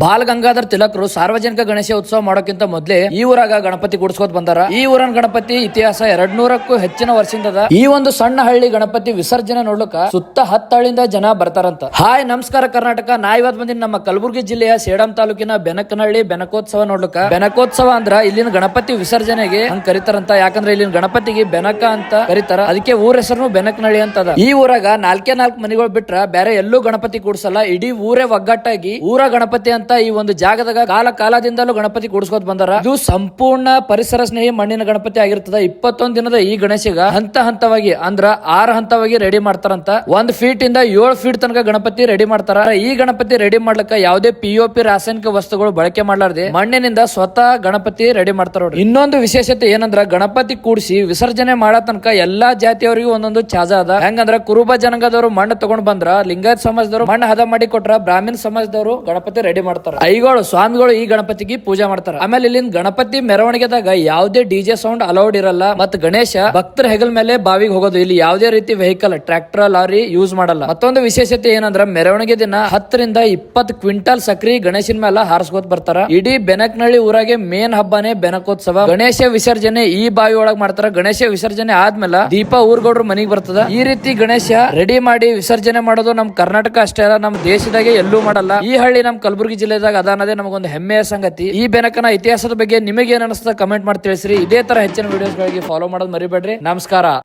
Ball Gangadhar ತಿಲಕರು ಸಾರ್ವಜನಿಕ ಗಣೇಶ ಉತ್ಸವ ಮಾಡೋಕ್ಕಿಂತ ಮೊದಲೇ ಈ ಊರಾಗ ಗಣಪತಿ ಕೂಡಿಸ್ಕೊತ ಬಂದಾರ. ಈ ಊರನ್ ಗಣಪತಿ ಇತಿಹಾಸ ಎರಡ್ ನೂರಕ್ಕೂ ಹೆಚ್ಚಿನ ವರ್ಷದಿಂದ. ಈ ಒಂದು ಸಣ್ಣ ಹಳ್ಳಿ ಗಣಪತಿ ವಿಸರ್ಜನೆ ನೋಡ್ಲಿಕ್ಕ ಸುತ್ತ ಹತ್ತಳ್ಳಿಂದ ಜನ ಬರ್ತಾರಂತ. ಹಾಯ್, ನಮಸ್ಕಾರ ಕರ್ನಾಟಕ. ನಾ ಇವತ್ ಬಂದಿನ ನಮ್ಮ ಕಲಬುರಗಿ ಜಿಲ್ಲೆಯ ಸೇಡಂ ತಾಲೂಕಿನ ಬೆನಕನಹಳ್ಳಿ ಬೆನಕೋತ್ಸವ ನೋಡ್ಲಕ. ಬೆನಕೋತ್ಸವ ಅಂದ್ರ ಇಲ್ಲಿನ ಗಣಪತಿ ವಿಸರ್ಜನೆಗೆ ಹಂಗ್ ಕರಿತಾರಂತ. ಯಾಕಂದ್ರೆ ಇಲ್ಲಿನ ಗಣಪತಿಗೆ ಬೆನಕ ಅಂತ ಕರಿತಾರ. ಅದಕ್ಕೆ ಊರ ಹೆಸರು ಬೆನಕನಹಳ್ಳಿ ಅಂತ ಅದ ಈ ಊರಾಗ ನಾಲ್ಕೇ ನಾಲ್ಕು ಮನೆಗಳು ಬಿಟ್ರ ಬೇರೆ ಎಲ್ಲೂ ಗಣಪತಿ ಕೂಡ್ಸಲ್ಲ ಇಡೀ ಊರೇ ಒಗ್ಗಟ್ಟಾಗಿ ಊರ ಗಣಪತಿ ಅಂತ ಈ ಒಂದು ಜಾಗದಾಗ ಕಾಲ ಕಾಲದಿಂದಲೂ ಗಣಪತಿ ಕೂಡಿಸ್ಕೋತ ಬಂದಾರ. ಇದು ಸಂಪೂರ್ಣ ಪರಿಸರ ಸ್ನೇಹಿ ಮಣ್ಣಿನ ಗಣಪತಿ ಆಗಿರ್ತದ. ಇಪ್ಪತ್ತೊಂದ್ ದಿನದ ಈ ಗಣೇಶಗ ಹಂತ ಹಂತವಾಗಿ ಅಂದ್ರ ಆರು ಹಂತವಾಗಿ ರೆಡಿ ಮಾಡ್ತಾರಂತ. ಒಂದ್ ಫೀಟ್ ಇಂದ ಏಳು ಫೀಟ್ ತನಕ ಗಣಪತಿ ರೆಡಿ ಮಾಡ್ತಾರ. ಈ ಗಣಪತಿ ರೆಡಿ ಮಾಡ್ಲಕ್ಕ ಯಾವುದೇ ಪಿಒಪಿ ರಾಸಾಯನಿಕ ವಸ್ತುಗಳು ಬಳಕೆ ಮಾಡ್ಲಾರ್ದೆ ಮಣ್ಣಿನಿಂದ ಸ್ವತಃ ಗಣಪತಿ ರೆಡಿ ಮಾಡ್ತಾರ ಇನ್ನೊಂದು ವಿಶೇಷತೆ ಏನಂದ್ರ ಗಣಪತಿ ಕೂಡಿಸಿ ವಿಸರ್ಜನೆ ಮಾಡೋ ತನಕ ಎಲ್ಲಾ ಜಾತಿಯವರಿಗೂ ಒಂದೊಂದು ಚಾಜ ಅದ. ಹೆಂಗಂದ್ರ ಕುರುಬ ಜನಾಂಗದವರು ಮಣ್ಣು ತಗೊಂಡ್ ಬಂದ್ರ, ಲಿಂಗಾಯತ್ ಸಮಾಜದವರು ಮಣ್ಣು ಹದ ಮಾಡಿ ಕೊಟ್ರ, ಬ್ರಾಹ್ಮಣ ಸಮಾಜದವರು ಗಣಪತಿ ರೆಡಿ ಮಾಡ್ತಾರ. ಐಗಳು ಸ್ವಾಮಿಗಳು ಈ ಗಣಪತಿಗೆ ಪೂಜೆ ಮಾಡ್ತಾರೆ. ಆಮೇಲೆ ಇಲ್ಲಿಂದ ಗಣಪತಿ ಮೆರವಣಿಗೆದಾಗ ಯಾವುದೇ ಡಿಜೆ ಸೌಂಡ್ ಅಲೌಡ್ ಇರಲ್ಲ. ಮತ್ ಗಣೇಶ ಭಕ್ತರ ಹೆಗಲ್ ಮೇಲೆ ಬಾವಿಗೆ ಹೋಗೋದು. ಇಲ್ಲಿ ಯಾವುದೇ ರೀತಿ ವೆಹಿಕಲ್ ಟ್ರ್ಯಾಕ್ಟರ್ ಲಾರಿ ಯೂಸ್ ಮಾಡಲ್ಲ. ಮತ್ತೊಂದು ವಿಶೇಷತೆ ಏನಂದ್ರ ಮೆರವಣಿಗೆ ದಿನ ಹತ್ತರಿಂದ ಇಪ್ಪತ್ತು ಕ್ವಿಂಟಲ್ ಸಕ್ರಿ ಗಣೇಶನ ಮೇಲೆ ಹಾರಿಸ್ಕೋತ ಬರ್ತಾರ. ಇಡೀ ಬೆನಕ್ನಳ್ಳಿ ಊರಾಗೆ ಮೇನ್ ಹಬ್ಬನೇ ಬೆನಕೋತ್ಸವ. ಗಣೇಶ ವಿಸರ್ಜನೆ ಈ ಬಾವಿ ಒಳಗ್ ಮಾಡ್ತಾರ. ಗಣೇಶ ವಿಸರ್ಜನೆ ಆದ್ಮೇಲೆ ದೀಪ ಊರ್ಗೌಡ್ರ ಮನಿಗ್ ಬರ್ತದ. ಈ ರೀತಿ ಗಣೇಶ ರೆಡಿ ಮಾಡಿ ವಿಸರ್ಜನೆ ಮಾಡೋದು ನಮ್ ಕರ್ನಾಟಕ ಅಷ್ಟೇ ಅಲ್ಲ, ನಮ್ ದೇಶದಾಗೆ ಎಲ್ಲೂ ಮಾಡಲ್ಲ. ಈ ಹಳ್ಳಿ ನಮ್ ಕಲಬುರಗಿ ಜಿಲ್ಲೆದಾಗ ಅದ ನಮಗೊಂದು ಹೆಮ್ಮೆಯ ಸಂಗತಿ. ಈ ಬೆನಕನ ಇತಿಹಾಸದ ಬಗ್ಗೆ ನಿಮಗೆ ಏನ್ ಅನಿಸ್ತದ ಕಮೆಂಟ್ ಮಾಡಿ ತಿಳಿಸ್ರಿ. ಇದೇ ತರ ಹೆಚ್ಚಿನ ವಿಡಿಯೋಸ್ಗಳಿಗೆ ಫಾಲೋ ಮಾಡೋದು ಮರಿಬೇಡ್ರಿ. ನಮಸ್ಕಾರ.